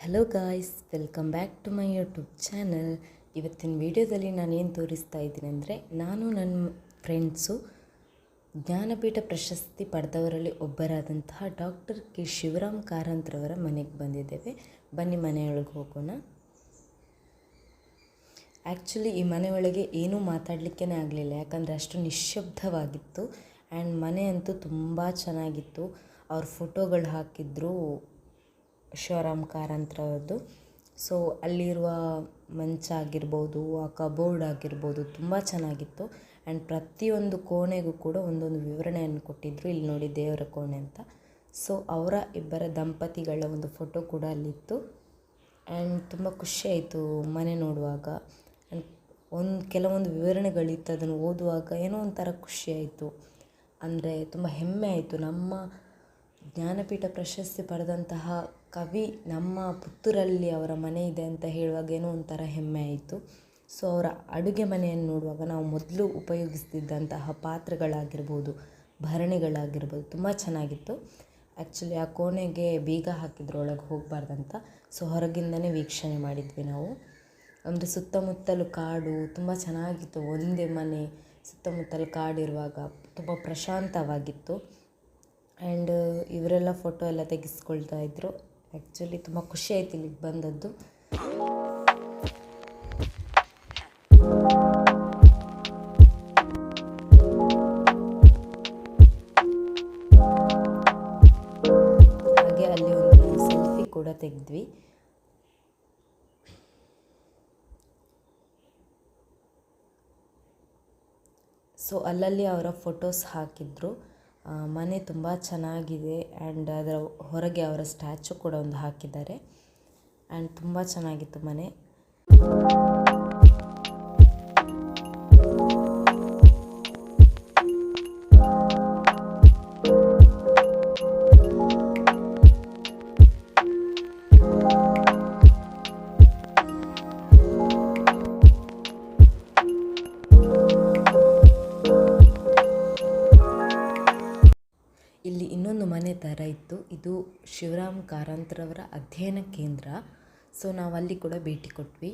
Hello guys welcome back to my YouTube channel ಇವತ್ತಿನ ವಿಡಿಯೋದಲ್ಲಿ ನಾನು ಏನು ತೋರಿಸ್ತಾ ಇದ್ದೀನಿ ಅಂದರೆ, ನಾನು ನನ್ನ ಫ್ರೆಂಡ್ಸು ಜ್ಞಾನಪೀಠ ಪ್ರಶಸ್ತಿ ಪಡೆದವರಲ್ಲಿ ಒಬ್ಬರಾದಂತಹ ಡಾಕ್ಟರ್ ಕೆ. ಶಿವರಾಮ್ ಕಾರಂತ್ರವರ ಮನೆಗೆ ಬಂದಿದ್ದೇವೆ. ಬನ್ನಿ ಮನೆಯೊಳಗೆ ಹೋಗೋಣ. ಆ್ಯಕ್ಚುಲಿ ಈ ಮನೆಯೊಳಗೆ ಏನೂ ಮಾತಾಡಲಿಕ್ಕೇ ಆಗಲಿಲ್ಲ. ಯಾಕಂದರೆ ಅಷ್ಟು ನಿಶ್ಶಬ್ದವಾಗಿತ್ತು ಆ್ಯಂಡ್ ಮನೆ ಅಂತೂ ತುಂಬ ಚೆನ್ನಾಗಿತ್ತು. ಅವ್ರ ಫೋಟೋಗಳು ಹಾಕಿದ್ರು. ಶಿವರಾಮ್ ಕಾರಂತ್ರದ್ದು ಸೊ ಅಲ್ಲಿರುವ ಮಂಚ ಆಗಿರ್ಬೋದು, ಆ ಕಬೋರ್ಡ್ ಆಗಿರ್ಬೋದು ತುಂಬ ಚೆನ್ನಾಗಿತ್ತು. ಆ್ಯಂಡ್ ಪ್ರತಿಯೊಂದು ಕೋಣೆಗೂ ಕೂಡ ಒಂದೊಂದು ವಿವರಣೆಯನ್ನು ಕೊಟ್ಟಿದ್ದರು ಇಲ್ಲಿ ನೋಡಿ ದೇವರ ಕೋಣೆ ಅಂತ. ಸೊ ಅವರ ಇಬ್ಬರ ದಂಪತಿಗಳ ಒಂದು ಫೋಟೋ ಕೂಡ ಅಲ್ಲಿತ್ತು. ಆ್ಯಂಡ್ ತುಂಬ ಖುಷಿಯಾಯಿತು ಮನೆ ನೋಡುವಾಗ. ಆ್ಯಂಡ್ ಒಂದು, ಕೆಲವೊಂದು ವಿವರಣೆಗಳಿತ್ತು. ಅದನ್ನು ಓದುವಾಗ ಏನೋ ಒಂಥರ ಖುಷಿಯಾಯಿತು ಅಂದರೆ ತುಂಬ ಹೆಮ್ಮೆ ಆಯಿತು. ನಮ್ಮ ಜ್ಞಾನಪೀಠ ಪ್ರಶಸ್ತಿ ಪಡೆದಂತಹ ಕವಿ ನಮ್ಮ ಪುತ್ತೂರಲ್ಲಿ ಅವರ ಮನೆ ಇದೆ ಅಂತ ಹೇಳುವಾಗ ಏನೋ ಒಂಥರ ಹೆಮ್ಮೆ ಆಯಿತು. ಸೊ ಅವರ ಅಡುಗೆ ಮನೆಯನ್ನು ನೋಡುವಾಗ ನಾವು ಮೊದಲು ಉಪಯೋಗಿಸ್ತಿದ್ದಂತಹ ಪಾತ್ರೆಗಳಾಗಿರ್ಬೋದು, ಭರಣಿಗಳಾಗಿರ್ಬೋದು ತುಂಬ ಚೆನ್ನಾಗಿತ್ತು. ಆ್ಯಕ್ಚುಲಿ ಆ ಕೋಣೆಗೆ ಬೀಗ ಹಾಕಿದ್ರು ಒಳಗೆ ಹೋಗಬಾರ್ದಂತ ಸೊ ಹೊರಗಿಂದನೇ ವೀಕ್ಷಣೆ ಮಾಡಿದ್ವಿ ನಾವು. ಅಂದರೆ ಸುತ್ತಮುತ್ತಲು ಕಾಡು, ತುಂಬ ಚೆನ್ನಾಗಿತ್ತು. ಒಂದೇ ಮನೆ, ಸುತ್ತಮುತ್ತಲು ಕಾಡಿರುವಾಗ ತುಂಬ ಪ್ರಶಾಂತವಾಗಿತ್ತು. ಆ್ಯಂಡ್ ಇವರೆಲ್ಲ ಫೋಟೋ ಎಲ್ಲ ತೆಗೆಸ್ಕೊಳ್ತಾ ಇದ್ರು. ಆ್ಯಕ್ಚುಲಿ ತುಂಬ ಖುಷಿ ಆಯ್ತು ಇಲ್ಲಿಗೆ ಬಂದದ್ದು. ಹಾಗೆ ಅಲ್ಲಿ ಒಂದು ಸೆಲ್ಫಿ ಕೂಡ ತೆಗೆದ್ವಿ. ಸೊ ಅಲ್ಲಲ್ಲಿ ಅವರ ಫೋಟೋಸ್ ಹಾಕಿದ್ರು. ಮನೆ ತುಂಬ ಚೆನ್ನಾಗಿದೆ ಆ್ಯಂಡ್ ಅದರ ಹೊರಗೆ ಅವರ ಸ್ಟ್ಯಾಚು ಕೂಡ ಒಂದು ಹಾಕಿದ್ದಾರೆ. ಆ್ಯಂಡ್ ತುಂಬ ಚೆನ್ನಾಗಿತ್ತು ಮನೆ. ಥರ ಇತ್ತು. ಇದು ಶಿವರಾಮ್ ಕಾರಂತರವರ ಅಧ್ಯಯನ ಕೇಂದ್ರ. ಸೊ ನಾವು ಅಲ್ಲಿ ಕೂಡ ಭೇಟಿ ಕೊಟ್ವಿ.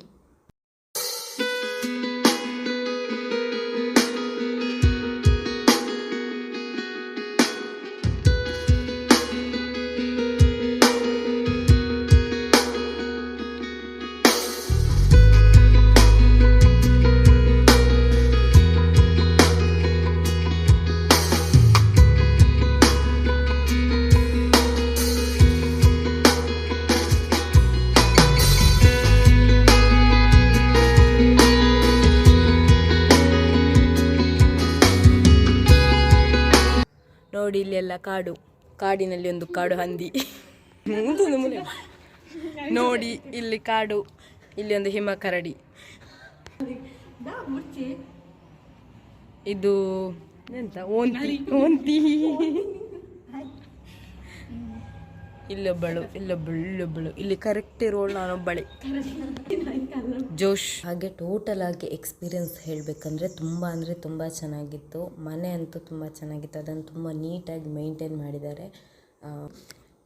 ನೋಡಿ ಇಲ್ಲೆಲ್ಲ ಕಾಡು. ಕಾಡಿನಲ್ಲಿ ಒಂದು ಕಾಡು ಹಂದಿ. ನೋಡಿ ಇಲ್ಲಿ ಕಾಡು. ಇಲ್ಲಿ ಒಂದು ಹಿಮ ಕರಡಿ. ಇದು ಎಂತ? ಓಂತಿ. ಓಂತಿ. ಇಲ್ಲೊಬ್ಬಳು ಇಲ್ಲೊಬ್ಬಳು ಇಲ್ಲೊಬ್ಬಳು ಇಲ್ಲಿ ಕರೆಕ್ಟ್ ಇರೋಳು ನಾನೊಬ್ಬಳೆ ಜೋಶ್. ಹಾಗೆ ಟೋಟಲ್ ಆಗಿ ಎಕ್ಸ್ಪೀರಿಯನ್ಸ್ ಹೇಳಬೇಕಂದ್ರೆ ತುಂಬ ಅಂದರೆ ತುಂಬ ಚೆನ್ನಾಗಿತ್ತು. ಮನೆ ಅಂತೂ ತುಂಬ ಚೆನ್ನಾಗಿತ್ತು. ಅದನ್ನು ತುಂಬ ನೀಟಾಗಿ ಮೇಂಟೈನ್ ಮಾಡಿದ್ದಾರೆ.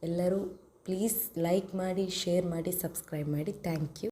ಎಲ್ಲರೂ ಪ್ಲೀಸ್ ಲೈಕ್ ಮಾಡಿ ಶೇರ್ ಮಾಡಿ ಸಬ್ಸ್ಕ್ರೈಬ್ ಮಾಡಿ. Thank you